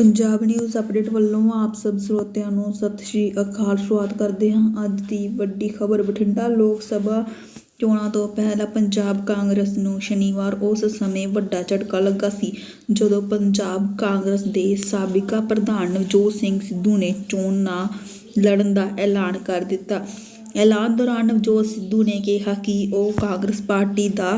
Punjab news update ਵੱਲੋਂ ਆਪ ਸਭ ਸਰੋਤਿਆਂ ਨੂੰ ਸਤਿ ਸ਼੍ਰੀ ਅਕਾਲ। ਸ਼ੁਰੂਆਤ ਕਰਦੇ ਹਾਂ ਅੱਜ ਦੀ ਵੱਡੀ ਖਬਰ। ਬਠਿੰਡਾ ਲੋਕ ਸਭਾ ਚੋਣਾਂ ਤੋਂ ਪਹਿਲਾਂ ਪੰਜਾਬ ਕਾਂਗਰਸ ਨੂੰ ਸ਼ਨੀਵਾਰ ਉਸ ਸਮੇਂ ਵੱਡਾ ਝਟਕਾ ਲੱਗਾ ਸੀ, ਜਦੋਂ ਪੰਜਾਬ ਕਾਂਗਰਸ ਦੇ ਸਾਬਕਾ ਪ੍ਰਧਾਨ ਨਵਜੋਤ ਸਿੰਘ ਸਿੱਧੂ ਨੇ ਚੋਣ ਨਾ ਲੜਨ ਦਾ ਐਲਾਨ ਕਰ ਦਿੱਤਾ। ਐਲਾਨ ਦੌਰਾਨ ਨਵਜੋਤ ਸਿੱਧੂ ਨੇ ਕਿਹਾ ਕਿ ਉਹ ਕਾਂਗਰਸ ਪਾਰਟੀ ਦਾ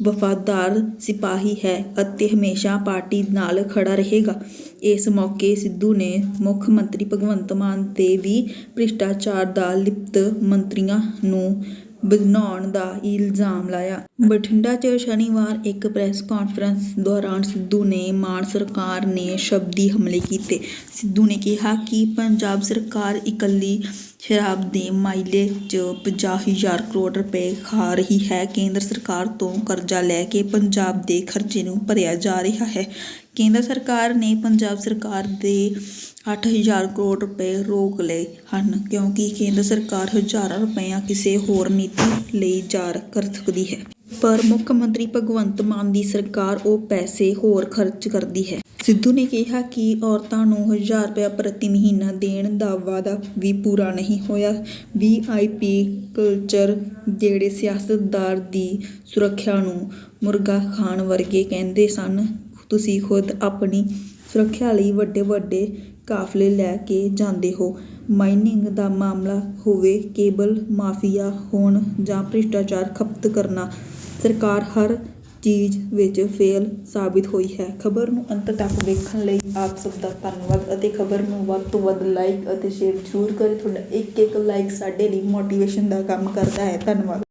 ਵਫਾਦਾਰ ਸਿਪਾਹੀ ਹੈ ਅਤੇ ਹਮੇਸ਼ਾ ਪਾਰਟੀ ਨਾਲ ਖੜਾ ਰਹੇਗਾ। ਇਸ ਮੌਕੇ ਸਿੱਧੂ ਨੇ ਮੁੱਖ ਮੰਤਰੀ ਭਗਵੰਤ ਮਾਨ ਤੇ ਵੀ ਭ੍ਰਿਸ਼ਟਾਚਾਰ ਦਾ ਲਿਪਤ ਮੰਤਰੀਆਂ ਨੂੰ ਬਣਾਉਣ ਦਾ ਇਲਜ਼ਾਮ ਲਾਇਆ। ਬਠਿੰਡਾ 'ਚ ਸ਼ਨੀਵਾਰ ਇੱਕ ਪ੍ਰੈਸ ਕਾਨਫਰੰਸ ਦੌਰਾਨ ਸਿੱਧੂ ਨੇ ਮਾਨ ਸਰਕਾਰ ਨੇ ਸ਼ਬਦੀ ਹਮਲੇ ਕੀਤੇ। ਸਿੱਧੂ ਨੇ ਕਿਹਾ ਕਿ ਪੰਜਾਬ ਸਰਕਾਰ ਇਕੱਲੀ ਸ਼ਰਾਬ ਦੇ ਮਾਈਲੇ 'ਚ ਪੰਜਾਹ ਹਜ਼ਾਰ ਕਰੋੜ ਰੁਪਏ ਖਾ ਰਹੀ ਹੈ। ਕੇਂਦਰ ਸਰਕਾਰ ਤੋਂ ਕਰਜ਼ਾ ਲੈ ਕੇ ਪੰਜਾਬ ਦੇ ਖਰਚੇ ਨੂੰ ਭਰਿਆ ਜਾ ਰਿਹਾ ਹੈ। ਕੇਂਦਰ ਸਰਕਾਰ ਨੇ ਪੰਜਾਬ ਸਰਕਾਰ ਦੇ 8000 ਕਰੋੜ ਰੁਪਏ ਰੋਕ ਲਏ ਹਨ, ਕਿਉਂਕਿ ਕੇਂਦਰ ਸਰਕਾਰ ਹਜ਼ਾਰਾਂ ਰੁਪਇਆ ਕਿਸੇ ਹੋਰ ਨੀਤੀ ਲਈ ਜਾਰ ਕਰ ਸਕਦੀ ਹੈ। ਪਰ ਮੁੱਖ ਮੰਤਰੀ ਭਗਵੰਤ ਮਾਨ ਦੀ ਸਰਕਾਰ ਉਹ ਪੈਸੇ ਹੋਰ ਖਰਚ ਕਰਦੀ ਹੈ। ਸਿੱਧੂ ਨੇ ਕਿਹਾ ਕਿ ਔਰਤਾਂ ਨੂੰ 1000 ਰੁਪਏ ਪ੍ਰਤੀ ਮਹੀਨਾ ਦੇਣ ਦਾ ਵਾਅਦਾ ਵੀ ਪੂਰਾ ਨਹੀਂ ਹੋਇਆ। ਵੀਆਈਪੀ ਕਲਚਰ ਜਿਹੜੇ ਸਿਆਸਤਦਾਰ ਦੀ ਸੁਰੱਖਿਆ ਨੂੰ ਮੁਰਗਾ ਖਾਣ ਵਰਗੇ ਕਹਿੰਦੇ ਸਨ, ਤੁਸੀਂ ਖੁਦ ਆਪਣੀ ਸੁਰੱਖਿਆ ਲਈ ਵੱਡੇ ਵੱਡੇ ਕਾਫਲੇ ਲੈ ਕੇ ਜਾਂਦੇ ਹੋ। ਮਾਈਨਿੰਗ ਦਾ ਮਾਮਲਾ ਹੋਵੇ ਕੇਬਲ ਮਾਫੀਆ ਹੋਣ ਜਾਂ ਭ੍ਰਿਸ਼ਟਾਚਾਰ ਖਪਤ ਕਰਨਾ, ਸਰਕਾਰ ਹਰ ਚੀਜ਼ ਵਿੱਚ ਫੇਲ ਸਾਬਿਤ ਹੋਈ ਹੈ। ਖਬਰ ਨੂੰ ਅੰਤ ਤੱਕ ਵੇਖਣ ਲਈ ਆਪ ਸਭ ਦਾ ਧੰਨਵਾਦ ਅਤੇ ਖਬਰ ਨੂੰ ਵੱਧ ਤੋਂ ਵੱਧ ਲਾਈਕ ਅਤੇ ਸ਼ੇਅਰ ਜ਼ਰੂਰ ਕਰੇ। ਤੁਹਾਡਾ ਇੱਕ ਇੱਕ ਲਾਈਕ ਸਾਡੇ ਲਈ ਮੋਟੀਵੇਸ਼ਨ ਦਾ ਕੰਮ ਕਰਦਾ ਹੈ। ਧੰਨਵਾਦ।